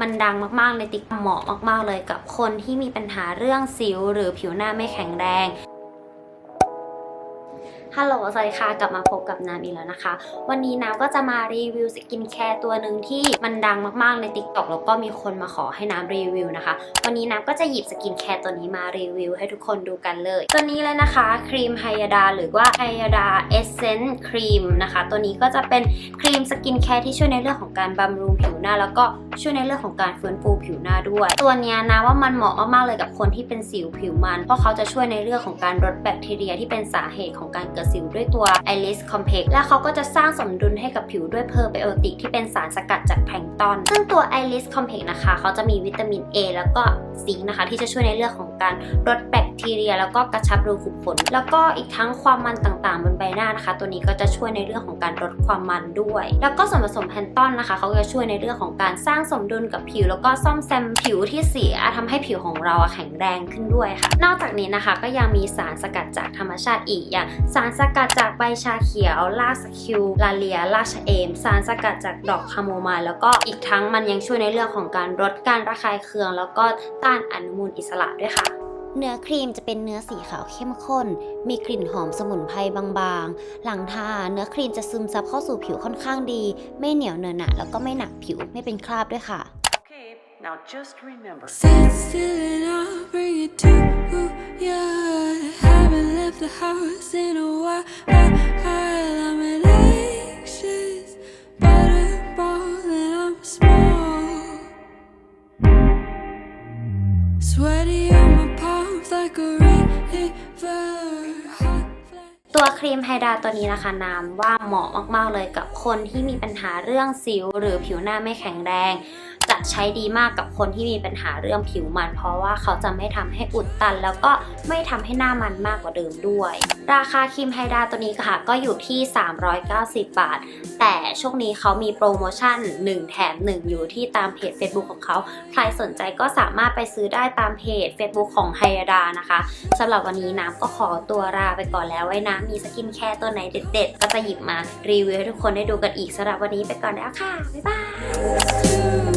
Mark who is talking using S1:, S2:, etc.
S1: มันดังมากๆในติ๊กเหมาะมาก ๆ เลยกับคนที่มีปัญหาเรื่องสิว หรือผิวหน้าไม่แข็งแรง ฮัลโหลสวัสดีค่ะ กลับมาพบกับน้ำอีกแล้วนะคะ วันนี้น้ำก็จะมารีวิวสกินแคร์ตัวหนึ่งที่มันดังมากๆใน t ิ k t o k แล้วก็มีคนมาขอให้น้ำรีวิวนะคะ วันนี้น้ำก็จะหยิบสกินแคร์ตัวนี้มารีวิวให้ทุกคนดูกันเลย ตัวนี้เลยนะคะครีมไฮยาดาหรือว่าไฮยาดาเอเซนต์ครีมนะคะ ตัวนี้ก็จะเป็นครีมสกินแคร์ที่ช่วยในเรื่องของการบำรุงผิวหน้า แล้วก็ช่วยในเรื่องของการฟื้นฟูผิวหน้าด้วย ตัวนี้ยนะว่ามันเหมาะมากๆเลยกับคนที่เป็นสิวผิวมัน เพราะเขาจะช่วยในเรื่องของการลดแบคทีเรียที่เป็นสาเหตุของการเกิดสิวด้วยตัว i r i s Complex และเขาก็จะสร้างสมดุลให้กับผิวด้วยเพอร์ไบโอติกที่เป็นสารสกัดจากแพลงตอน ซึ่งตัว i r i s Complex นะคะ เขาจะมีวิตามิน A แล้วก็ซิงค์นะคะ ที่จะช่วยในเรื่องของการลดแบค ทีเรีย แล้วก็กระชับรูขุมขนแล้วก็อีกทั้งความมันต่างๆ บนใบหน้านะคะ ตัวนี้ก็จะช่วยในเรื่องของการลดความมันด้วย แล้วก็ส่วนผสมแพนตอนนะคะเขาจะช่วยในเรื่องของการสร้างสมดุลกับผิว แล้วก็ซ่อมแซมผิวที่เสียทำให้ผิวของเราแข็งแรงขึ้นด้วยค่ะ นอกจากนี้นะคะก็ยังมีสารสกัดจากธรรมชาติอีกอย่าง สารสกัดจากใบชาเขียวลาสคิวลาเลียลาชเอม สารสกัดจากดอกคาโมมล์แล้วก็อีกทั้งมันยังช่วยในเรื่องของการลดการระคายเคือง แล้วก็ต้านอนุมูลอิสระด้วยค่ะ เนื้อครีมจะเป็นเนื้อสีขาวเข้มข้น มีกลิ่นหอมสมุนไพรบางๆ หลังทาเนื้อครีมจะซึมซับเข้าสู่ผิวค่อนข้างดี ไม่เหนียวเนอะหนะแล้วก็ไม่หนักผิวไม่เป็นคราบด้วยค่ะ
S2: Okay, now just remember.
S3: Sit still and I'll bring it to ya. Haven't left the house in a while. I'm an anxious butterball and I'm small. Sweaty on my palms like a river.
S1: ตัวครีมไฮดราตัวนี้นะคะน้ำว่าเหมาะมากๆเลยกับคนที่มีปัญหาเรื่องสิว หรือผิวหน้าไม่แข็งแรง จะใช้ดีมากกับคนที่มีปัญหาเรื่องผิวมัน เพราะว่าเขาจะไม่ทำให้อุดตัน แล้วก็ไม่ทำให้หน้ามันมากกว่าเดิมด้วย ราคาครีมไฮดราตัวนี้ค่ะ ก็อยู่ที่ 390 บาท แต่ช่วงนี้เขามีโปรโมชั่น 1 แถม 1 อยู่ที่ตามเพจ Facebook ของเขา ใครสนใจก็สามารถไปซื้อได้ตามเพจ Facebook ของไฮดรานะคะสำหรับวันนี้น้ำก็ขอตัวลาไปก่อนแล้วไว้น้ำมีสกินแคร์ตัวไหนเด็ด ๆ ก็จะหยิบมารีวิวให้ทุกคนได้ดูกันอีกสำหรับวันนี้ไปก่อนแล้วค่ะ บ๊ายบาย
S3: Too